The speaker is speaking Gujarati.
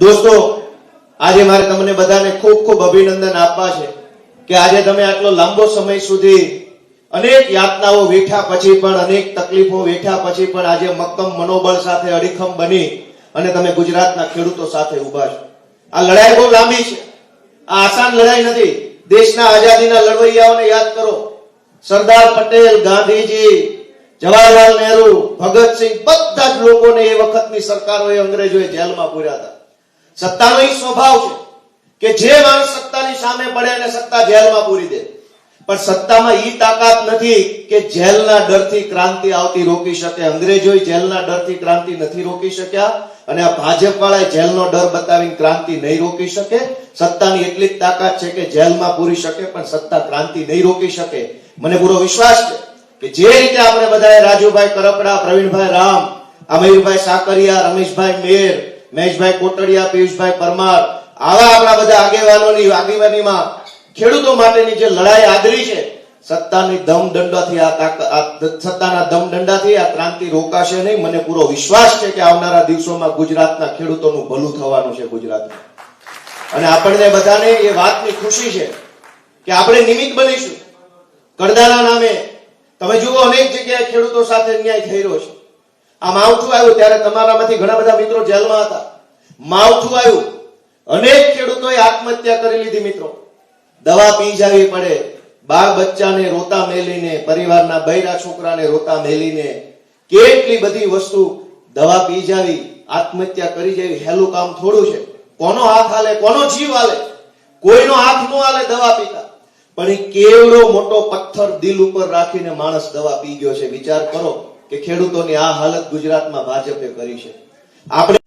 દોસ્તો, આજે મારે તમને બધાને ખૂબ ખૂબ અભિનંદન આપવા છે કે આજે તમે આટલો લાંબો સમય સુધી અનેક યાતનાઓ વેઠ્યા પછી પણ, અનેક તકલીફો વેઠ્યા પછી પણ આજે મક્કમ મનોબળ સાથે અડીખમ બની અને તમે ગુજરાતના ખેડૂતો સાથે ઊભા છો. આ લડાઈ બહુ લાંબી છે. આ આસાન લડાઈ નથી. દેશના આઝાદીના લડવૈયાઓને યાદ કરો. સરદાર પટેલ, ગાંધીજી, જવાહરલાલ નહેરુ, ભગતસિંહ બધા જ લોકોને એ વખતની સરકારોએ અંગ્રેજોએ જેલમાં પૂર્યા હતા. સત્તાનો એ સ્વભાવ છે કે જે માણસ સત્તાની સામે પડે અને સત્તા જેલમાં પૂરી દે. પણ સત્તામાં ઈ તાકાત નથી કે જેલના ડરથી ક્રાંતિ આવતી રોકી શકે. અંગ્રેજો જેલના ડરથી ક્રાંતિ નથી રોકી શક્યા અને આ ભાજપ વાળા જેલનો ડર બતાવીને ક્રાંતિ નહીં રોકી શકે. સત્તાની એટલી જ તાકાત છે કે જેલમાં પૂરી શકે, પણ સત્તા ક્રાંતિ નહીં રોકી શકે. મને પૂરો વિશ્વાસ છે કે જે રીતે આપણે બધાએ રાજુભાઈ કરપડા, પ્રવીણભાઈ રામ, અમીરભાઈ સાકરિયા, રમેશભાઈ મેર મહેશભાઈ કોટડિયા, પિયુષભાઈ પરમાર, આવા આપણા બધા આગેવાનોની, આગેવાનીમાં ખેડૂતો માટેની જે લડાઈ આદરી છે, સત્તાની દમ દંડાથી આ સત્તાના દમ દંડાથી આ ક્રાંતિ રોકાશે નહીં. મને પૂરો વિશ્વાસ છે કે આવનારા દિવસોમાં ગુજરાતના ખેડૂતોનું ભલું થવાનું છે ગુજરાતમાં અને આપણને બધાને એ વાતની ખુશી છે કે આપણે નિમિત્ત બનીશું. કરદાના નામે. તમે જુઓ, અનેક જગ્યાએ ખેડૂતો સાથે અન્યાય થઈ રહ્યો છે. આ માવઠું આવ્યું ત્યારે તમારામાંથી ઘણા બધા મિત્રો જેલમાં હતા. માવઠું આવ્યું. અનેક ખેડૂતોએ આત્મહત્યા કરી લીધી મિત્રો. દવા પી જવી પડે. બાળ બચ્ચાને રોતા મેલીને, પરિવારના બૈરા છોકરાને રોતા મેલીને કેટલી બધી વસ્તુ દવા પી જાવી, આત્મહત્યા કરી જવી, હેલું કામ થોડું છે. કોનો હાથ હાલે, કોનો જીવ હાલે? કોઈનો હાથ નો હાલે દવા પીતા. પણ એ કેવડો મોટો પથ્થર દિલ ઉપર રાખીને માણસ દવા પી ગયો છે. વિચાર કરો. કે ખેડૂતોની આ હાલત ગુજરાતમાં ભાજપે કરી છે. આપણે